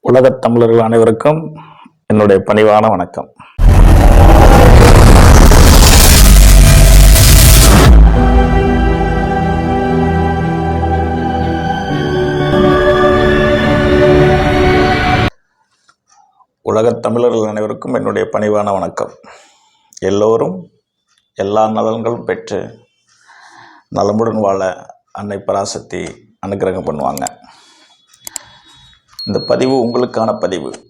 உலகத் தமிழர்கள் அனைவருக்கும் என்னுடைய பணிவான வணக்கம். உலகத் தமிழர்கள் அனைவருக்கும் என்னுடைய பணிவான வணக்கம். எல்லோரும் எல்லா நலன்களும் பெற்று நலமுடன் வாழ அன்னை பராசக்தி அனுக்கிரகம் பண்ணுவாங்க. இந்த பதிவு உங்களுக்கான பதிவு.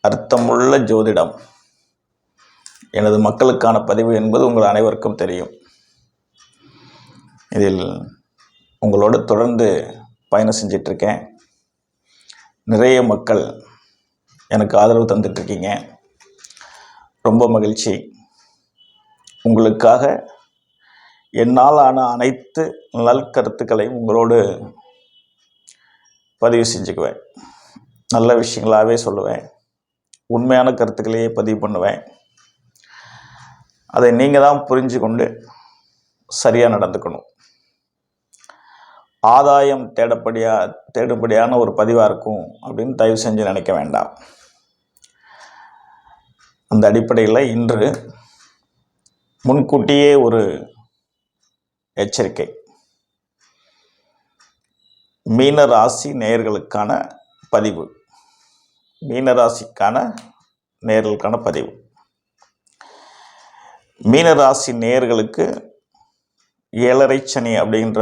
அர்த்தமுள்ள ஜோதிடம். எனது மக்களுக்கான பதிவு என்பது உங்கள் அனைவருக்கும் தெரியும். இதில் உங்களோடு தொடர்ந்து பயணம் செஞ்சிட்ருக்கேன். நிறைய மக்கள் எனக்கு ஆதரவு தந்துட்டுருக்கீங்க ரொம்ப மகிழ்ச்சி. உங்களுக்காக என்னால் ஆன அனைத்து நல்கருத்துக்களையும் உங்களோடு பதிவு செஞ்சுக்குவேன். நல்ல விஷயங்களாகவே சொல்லுவேன். உண்மையான கருத்துக்களையே பதிவு பண்ணுவேன். அதை நீங்கள் தான் புரிஞ்சு கொண்டு சரியாக நடந்துக்கணும். ஆதாயம் தேடப்படியா தேடும்படியான ஒரு பதிவாக இருக்கும் அப்படின்னு தயவு செஞ்சு நினைக்க வேண்டாம். அந்த அடிப்படையில் இன்று முன்கூட்டியே ஒரு எச்சரிக்கை. மீன ராசி நேயர்களுக்கான பதிவு. மீன ராசிக்கான பதிவு. மீன ராசி நேயர்களுக்கு ஏழரை சனி அப்படின்ற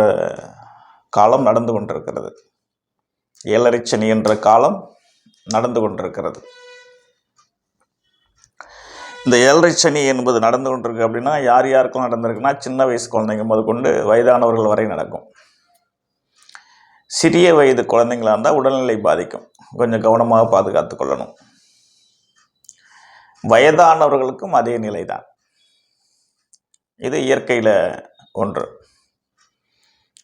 காலம் நடந்து கொண்டிருக்கிறது. ஏழரை சனி என்ற காலம் நடந்து கொண்டிருக்கிறது. இந்த ஏழரை சனி என்பது நடந்து கொண்டிருக்கு அப்படின்னா யார் யாருக்கும் நடந்திருக்குன்னா சின்ன வயசு குழந்தைங்க முதற்கொண்டு வயதானவர்கள் வரை நடக்கும். சிறிய வயது குழந்தைங்களா இருந்தால் உடல்நிலை பாதிக்கும். கொஞ்சம் கவனமாக பாதுகாத்து கொள்ளணும். வயதானவர்களுக்கும் அதே நிலை தான் இது இயற்கையில் ஒன்று.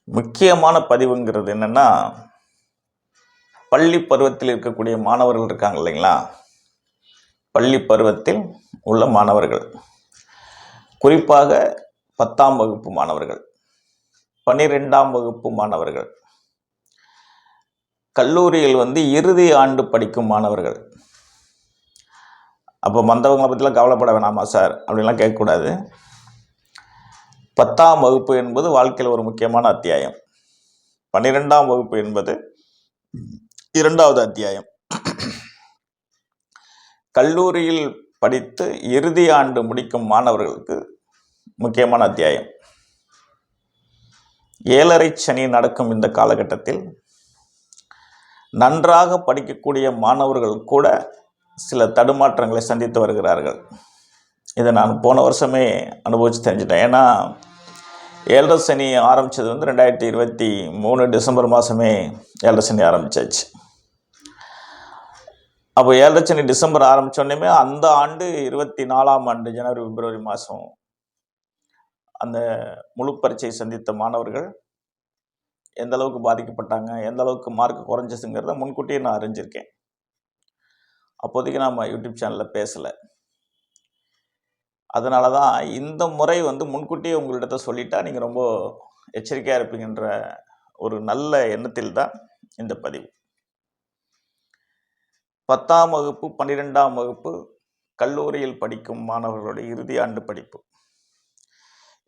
முக்கியமான பதிவுங்கிறது என்னென்னா பள்ளி பருவத்தில் இருக்கக்கூடிய மாணவர்கள் இருக்காங்க இல்லைங்களா? பள்ளி பருவத்தில் உள்ள மாணவர்கள். குறிப்பாக பத்தாம் வகுப்பு மாணவர்கள். பன்னிரெண்டாம் வகுப்பு மாணவர்கள். கல்லூரியில் வந்து இறுதி ஆண்டு படிக்கும் மாணவர்கள். அப்போ வந்தவங்களை பற்றிலாம் கவலைப்பட வேணாமா சார்? அப்படின்லாம் கேட்கக்கூடாது. பத்தாம் வகுப்பு என்பது வாழ்க்கையில் ஒரு முக்கியமான அத்தியாயம். பன்னிரெண்டாம் வகுப்பு என்பது இரண்டாவது அத்தியாயம். கல்லூரியில் படித்து இறுதி ஆண்டு முடிக்கும் மாணவர்களுக்கு முக்கியமான அத்தியாயம். ஏழரை சனி நடக்கும் இந்த காலகட்டத்தில் நன்றாக படிக்கக்கூடிய மாணவர்கள் கூட சில தடுமாற்றங்களை சந்தித்து வருகிறார்கள். இதை நான் போன வருஷமே அனுபவித்து தெரிஞ்சிட்டேன். ஏன்னா ஏழரை சனி ஆரம்பித்தது வந்து ரெண்டாயிரத்தி இருபத்தி மூணு டிசம்பர் மாதமே ஏழரை சனி ஆரம்பிச்சாச்சு. அப்போ ஏழரை சனி டிசம்பர் ஆரம்பித்தோடனே அந்த ஆண்டு இருபத்தி நாலாம் ஆண்டு ஜனவரி பிப்ரவரி மாதம் அந்த முழு பரீட்சை சந்தித்த மாணவர்கள் எந்த அளவுக்கு பாதிக்கப்பட்டாங்க எந்த அளவுக்கு மார்க் குறைஞ்சிச்சுங்கிறத முன்கூட்டியே நான் அறிஞ்சிருக்கேன். அப்போதைக்கு நாம் யூடியூப் சேனலில் பேசலை. அதனால தான் இந்த முறை வந்து முன்கூட்டியே உங்கள்கிட்ட சொல்லிட்டா நீங்கள் ரொம்ப எச்சரிக்கையாக இருப்பீங்கன்ற ஒரு நல்ல எண்ணத்தில் தான் இந்த பதிவு. பத்தாம் வகுப்பு பன்னிரெண்டாம் வகுப்பு கல்லூரியில் படிக்கும் மாணவர்களுடைய இறுதி ஆண்டு படிப்பு.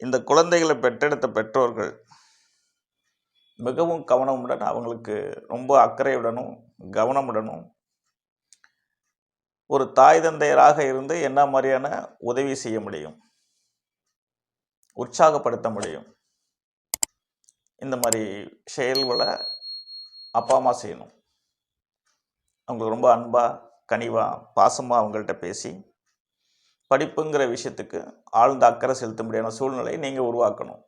இந்த குழந்தைகளை பெற்றெடுத்த பெற்றோர்கள் மிகவும் கவனமுடன் அவங்களுக்கு ரொம்ப அக்கறையுடனும் கவனமுடனும். ஒரு தாய் தந்தையராக இருந்து என்ன மாதிரியான உதவி செய்ய முடியும்? உற்சாகப்படுத்த முடியும்? இந்த மாதிரி செயல்களை அப்பா அம்மா செய்யணும். அவங்களுக்கு ரொம்ப அன்பாக கனிவாக பாசமாக அவங்கள்ட்ட பேசி படிப்புங்கிற விஷயத்துக்கு ஆழ்ந்த அக்கறை செலுத்த முடியான சூழ்நிலையை நீங்கள் உருவாக்கணும்.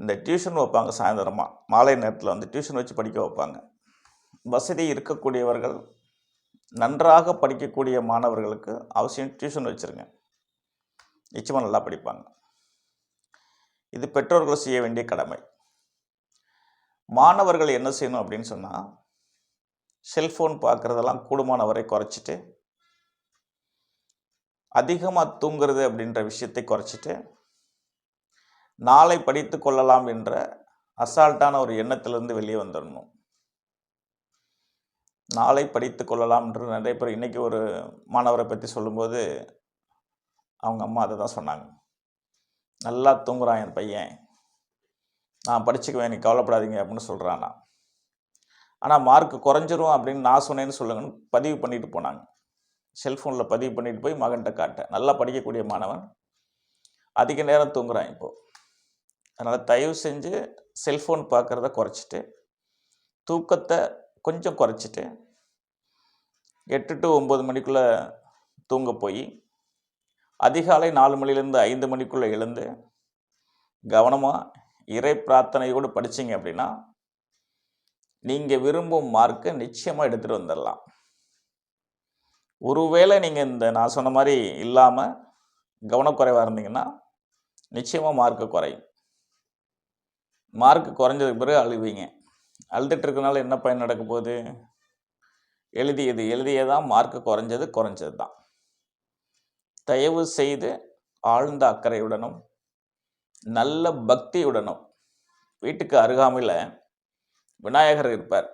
இந்த டியூஷன் வைப்பாங்க சாயந்தரமாக மாலை நேரத்தில் வந்து டியூஷன் வச்சு படிக்க வைப்பாங்க. வசதி இருக்கக்கூடியவர்கள் நன்றாக படிக்கக்கூடிய மாணவர்களுக்கு அவசியம் டியூஷன் வச்சுருங்க. நிச்சயமாக நல்லா படிப்பாங்க. இது பெற்றோர்கள் செய்ய வேண்டிய கடமை. மாணவர்கள் என்ன செய்யணும் அப்படின்னு சொன்னால் செல்ஃபோன் பார்க்குறதெல்லாம் கூடுமான வரை குறைச்சிட்டு அதிகமாக தூங்குறது அப்படின்ற விஷயத்தை குறைச்சிட்டு நாளை படித்து கொள்ளலாம் என்ற அசால்ட்டான ஒரு எண்ணத்திலிருந்து வெளியே வந்துடணும் நாளை படித்து கொள்ளலாம் என்று நிறைய பேர் இன்றைக்கி ஒரு மாணவரை பற்றி சொல்லும்போது அவங்க அம்மா அதை தான் சொன்னாங்க. நல்லா தூங்குறான் என் பையன். நான் படிச்சுக்குவேன் நீ கவலைப்படாதீங்க அப்படின்னு சொல்கிறானா ஆனால் மார்க் குறைஞ்சிரும் அப்படின்னு நான் சொன்னேன்னு சொல்லுங்கன்னு பதிவு பண்ணிட்டு போனாங்க. செல்ஃபோனில் பதிவு பண்ணிட்டு போய் மகன்கிட்ட காட்டேன். நல்லா படிக்கக்கூடிய மாணவன். அதிக நேரம் தூங்குறான் இப்போது அதனால் தயவு செஞ்சு செல்ஃபோன் பார்க்குறத குறைச்சிட்டு தூக்கத்தை கொஞ்சம் குறைச்சிட்டு எட்டு டு ஒம்பது மணிக்குள்ளே தூங்க போய் அதிகாலை நாலு மணிலேருந்து ஐந்து மணிக்குள்ளே எழுந்து கவனமாக இறை பிரார்த்தனையோடு படிச்சீங்க அப்படின்னா நீங்கள் விரும்பும் மார்க்கை நிச்சயமாக எடுத்துகிட்டு வந்துடலாம். ஒருவேளை நீங்கள் இந்த நான் சொன்ன மாதிரி இல்லாமல் கவனக்குறைவாக இருந்தீங்கன்னா நிச்சயமாக மார்க்கு குறையும். மார்க் குறைஞ்சதுக்கு பிறகு அழுவீங்க. அழுதுட்டு இருக்கனால என்ன பயன் நடக்க போகுது? எழுதியது எழுதியதான் மார்க் குறைஞ்சது குறைஞ்சது தான். தயவு செய்து ஆழ்ந்த அக்கறையுடனும் நல்ல பக்தியுடனும் வீட்டுக்கு அருகாமையில் விநாயகர் இருப்பார்.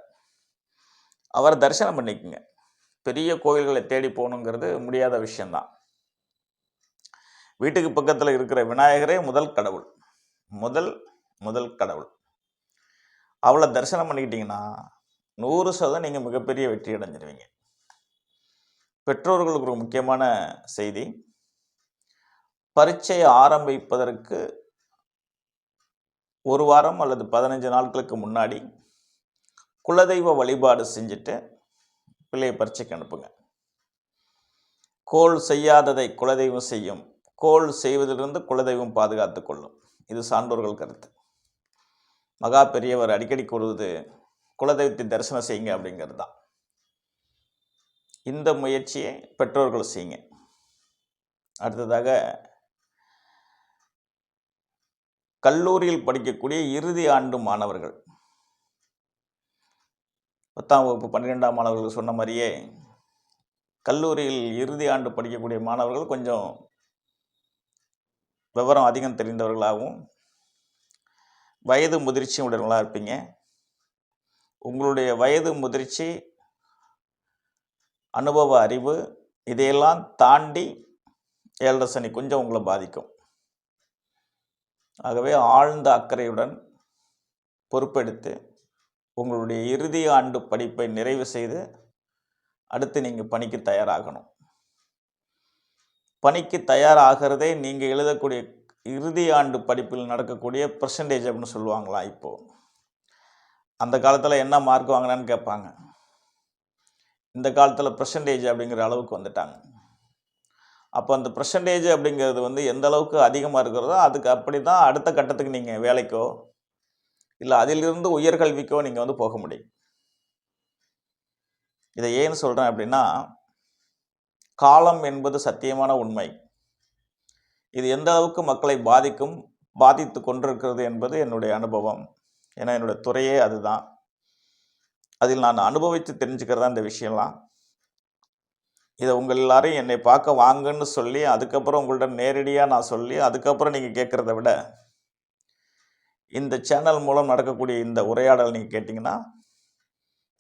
அவரை தரிசனம் பண்ணிக்கோங்க. பெரிய கோயில்களை தேடி போகணுங்கிறது முடியாத விஷயந்தான் வீட்டுக்கு பக்கத்தில் இருக்கிற விநாயகரே முதல் கடவுள். முதல் முதல் கடவுள். அவளை தரிசனம் பண்ணிக்கிட்டீங்கன்னா நூறு சதவீதம் நீங்கள் மிகப்பெரிய வெற்றி அடைஞ்சிருவீங்க. பெற்றோர்களுக்கு ஒரு முக்கியமான செய்தி. பரீட்சையை ஆரம்பிப்பதற்கு ஒரு வாரம் அல்லது பதினஞ்சு நாட்களுக்கு முன்னாடி குலதெய்வ வழிபாடு செஞ்சுட்டு பிள்ளையை பரீட்சைக்கு அனுப்புங்க. கோள் செய்யாததை குலதெய்வம் செய்யும். கோள் செய்வதிலிருந்து குலதெய்வம் பாதுகாத்து கொள்ளும். இது சான்றோர்கள் கருத்து. மகா பெரியவர் அடிக்கடி கூறுவது குலதெய்வத்தை தரிசனம் செய்யுங்க அப்படிங்கிறது தான். இந்த முயற்சியை பெற்றோர்கள் செய்யுங்க. அடுத்ததாக கல்லூரியில் படிக்கக்கூடிய இறுதி ஆண்டு மாணவர்கள். பத்தாம் வகுப்பு பன்னிரெண்டாம் மாணவர்கள் சொன்ன மாதிரியே கல்லூரியில் இறுதி ஆண்டு படிக்கக்கூடிய மாணவர்கள் கொஞ்சம் விவரம் அதிகம் தெரிந்தவர்களாகவும் வயது முதிர்ச்சி உடையவர்களாக இருப்பீங்க. உங்களுடைய வயது முதிர்ச்சி அனுபவ அறிவு இதையெல்லாம் தாண்டி ஏழரை சனி கொஞ்சம் உங்களை பாதிக்கும். ஆகவே ஆழ்ந்த அக்கறையுடன் பொறுப்பெடுத்து உங்களுடைய இறுதி ஆண்டு படிப்பை நிறைவு செய்து அடுத்து நீங்கள் பணிக்கு தயாராகணும். பணிக்கு தயாராகிறதே நீங்கள் எழுதக்கூடிய இறுதி ஆண்டு படிப்பில் நடக்கக்கூடிய பர்சன்டேஜ் அப்படின்னு சொல்லுவாங்களா இப்போது அந்த காலத்தில் என்ன மார்க் வாங்கினான்னு கேட்பாங்க. இந்த காலத்தில் பர்சன்டேஜ் அப்படிங்கிற அளவுக்கு வந்துட்டாங்க. அப்போ அந்த பர்சன்டேஜ் அப்படிங்கிறது வந்து எந்த அளவுக்கு அதிகமாக இருக்கிறதோ அதுக்கு அப்படி தான் அடுத்த கட்டத்துக்கு நீங்கள் வேலைக்கோ இல்லை அதிலிருந்து உயர்கல்விக்கோ நீங்கள் வந்து போக முடியும். இதை ஏன்னு சொல்கிறேன் அப்படின்னா காலம் என்பது சத்தியமான உண்மை. இது எந்த அளவுக்கு மக்களை பாதிக்கும் பாதித்து கொண்டிருக்கிறது என்பது என்னுடைய அனுபவம். ஏன்னா என்னுடைய துறையே அதுதான். அதில் நான் அனுபவித்து தெரிஞ்சுக்கிறதா இந்த விஷயம்லாம். இதை உங்கள் எல்லாரையும் என்னை பார்க்க வாங்கன்னு சொல்லி அதுக்கப்புறம் உங்கள்ட்ட நேரடியாக நான் சொல்லி அதுக்கப்புறம் நீங்கள் கேட்குறத விட இந்த சேனல் மூலம் நடக்கக்கூடிய இந்த உரையாடல் நீங்கள் கேட்டிங்கன்னா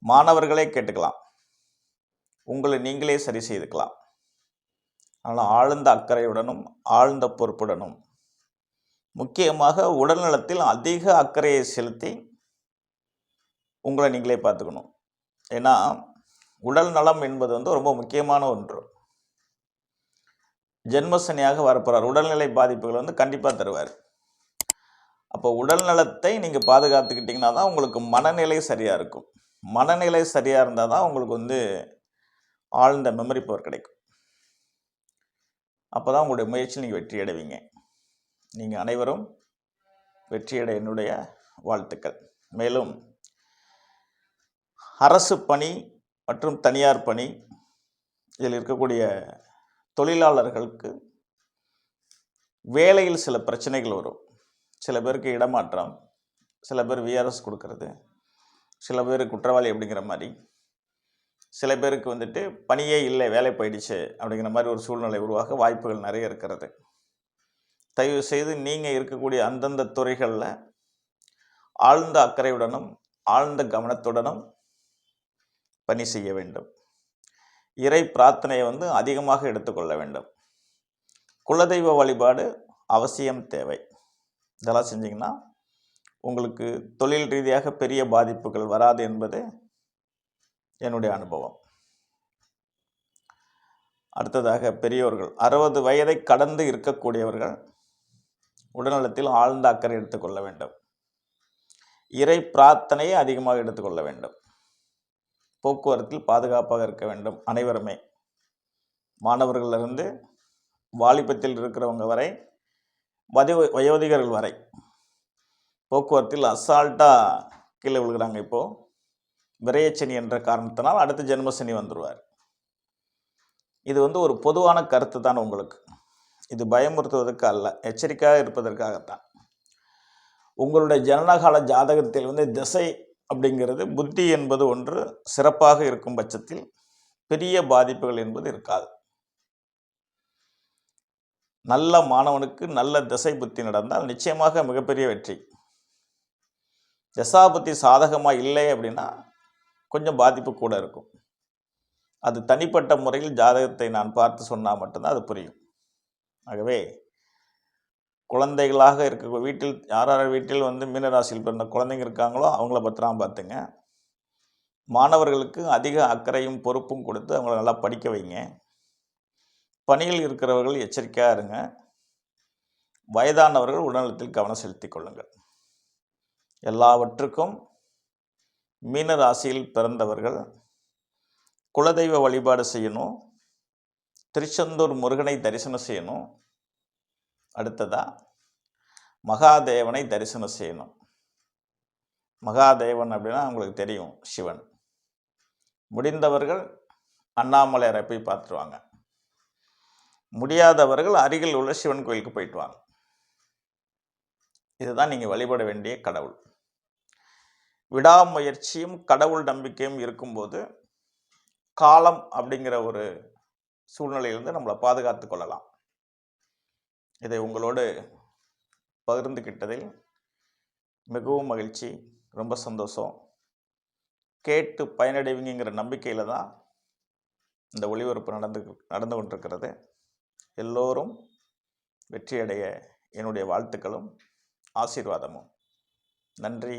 மாணவர்களே கேட்டுக்கலாம். உங்களை நீங்களே சரி செய்துக்கலாம். ஆனால் ஆழ்ந்த அக்கறையுடனும் ஆழ்ந்த பொறுப்புடனும். முக்கியமாக உடல்நலத்தில் அதிக அக்கறையை செலுத்தி உங்களை நீங்களே பார்த்துக்கணும். ஏன்னா உடல் நலம் என்பது வந்து ரொம்ப முக்கியமான ஒன்று. ஜென்மசனியாக வரப்போகிறார் உடல்நிலை பாதிப்புகள் வந்து கண்டிப்பாக தருவார். அப்போ உடல் நலத்தை நீங்கள் பாதுகாத்துக்கிட்டிங்கன்னா தான் உங்களுக்கு மனநிலை சரியாக இருக்கும். மனநிலை சரியாக இருந்தால் தான் உங்களுக்கு வந்து ஆழ்ந்த மெமரி பவர் கிடைக்கும். அப்போ தான் உங்களுடைய முயற்சியில் நீங்கள் வெற்றி அடைவீங்க. நீங்கள் அனைவரும் வெற்றியடை என்னுடைய வாழ்த்துக்கள். மேலும் அரசு பணி மற்றும் தனியார் பணி இதில் இருக்கக்கூடிய தொழிலாளர்களுக்கு வேலையில் சில பிரச்சனைகள் வரும். சில பேருக்கு இடமாற்றம் சில பேர் விஆர்எஸ் கொடுக்கறது சில பேர் குற்றவாளி அப்படிங்கிற மாதிரி. சில பேருக்கு வந்துட்டு பணியே இல்லை வேலை போயிடுச்சு அப்படிங்கிற மாதிரி ஒரு சூழ்நிலை உருவாக வாய்ப்புகள் நிறைய இருக்கிறது. தயவு செய்து நீங்கள் இருக்கக்கூடிய அந்தந்த துறைகளில் ஆழ்ந்த அக்கறையுடனும் ஆழ்ந்த கவனத்துடனும் பணி செய்ய வேண்டும். இறை பிரார்த்தனையை வந்து அதிகமாக எடுத்துக்கொள்ள வேண்டும். குலதெய்வ வழிபாடு அவசியம் தேவை. இதெல்லாம் செஞ்சிங்கன்னா உங்களுக்கு தொழில் ரீதியாக பெரிய பாதிப்புகள் வராது என்பது என்னுடைய அனுபவம். அடுத்ததாக பெரியோர்கள். அறுபது வயதை கடந்து இருக்கக்கூடியவர்கள் உடல்நலத்தில் ஆழ்ந்த அக்கறை எடுத்துக்கொள்ள வேண்டும். இறை பிரார்த்தனையை அதிகமாக எடுத்துக்கொள்ள வேண்டும். போக்குவரத்தில் பாதுகாப்பாக இருக்க வேண்டும் அனைவருமே. மாணவர்களிலிருந்து வாலிபத்தில் இருக்கிறவங்க வரை வதி வயோதிகர்கள் வரை. போக்குவரத்தில் அசால்ட்டாக கீழே விழுகிறாங்க இப்போது விரயச்சனி என்ற காரணத்தினால் அடுத்த ஜென்மசனி வந்துடுவார் இது வந்து ஒரு பொதுவான கருத்து தான் உங்களுக்கு. இது பயமுறுத்துவதற்கு அல்ல எச்சரிக்கையாக இருப்பதற்காகத்தான். உங்களுடைய ஜனனகால ஜாதகத்தில் வந்து திசை அப்படிங்கிறது புத்தி என்பது ஒன்று சிறப்பாக இருக்கும் பட்சத்தில் பெரிய பாதிப்புகள் என்பது இருக்காது. நல்ல மாணவனுக்கு நல்ல திசை புத்தி நடந்தால் நிச்சயமாக மிகப்பெரிய வெற்றி. தசாபுத்தி சாதகமாக இல்லை அப்படின்னா கொஞ்சம் பாதிப்பு கூட இருக்கும். அது தனிப்பட்ட முறையில் ஜாதகத்தை நான் பார்த்து சொன்னால் மட்டும்தான் அது புரியும். ஆகவே குழந்தைகளாக இருக்க வீட்டில் யார் யார் வீட்டில் வந்து மீனராசியில் பிறந்த குழந்தைங்க இருக்காங்களோ அவங்கள பத்திரம் பார்த்துங்க. மாணவர்களுக்கு அதிக அக்கறையும் பொறுப்பும் கொடுத்து அவங்கள நல்லா படிக்க வைங்க. பணியில் இருக்கிறவர்கள் எச்சரிக்கையாக இருங்க. வயதானவர்கள் உடல்நலத்தில் கவனம் செலுத்திக் கொள்ளுங்கள். எல்லாவற்றுக்கும் மீன ராசியில் பிறந்தவர்கள் குலதெய்வ வழிபாடு செய்யணும். திருச்செந்தூர் முருகனை தரிசனம் செய்யணும். அடுத்ததா மகாதேவனை தரிசனம் செய்யணும். மகாதேவன் அப்படின்னா உங்களுக்கு தெரியும் சிவன். முடிந்தவர்கள் அண்ணாமலையாரை போய் பார்த்துருவாங்க. முடியாதவர்கள் அருகில் உள்ள சிவன் கோயிலுக்கு போயிட்டு வாங்க. இதுதான் நீங்கள் வழிபட வேண்டிய கடவுள். விடாமுயற்சியும் கடவுள் நம்பிக்கையும் இருக்கும்போது காலம் அப்படிங்கிற ஒரு சூழ்நிலையிலிருந்து நம்மளை பாதுகாத்து கொள்ளலாம். இதை உங்களோடு பகிர்ந்துக்கிட்டதில் மிகவும் மகிழ்ச்சி ரொம்ப சந்தோஷம். கேட்டு பயனடைவீங்கிற நம்பிக்கையில் தான் இந்த ஒளிபரப்பு நடந்து நடந்து கொண்டிருக்கிறது. எல்லோரும் வெற்றியடைய என்னுடைய வாழ்த்துக்களும் ஆசீர்வாதமும். நன்றி.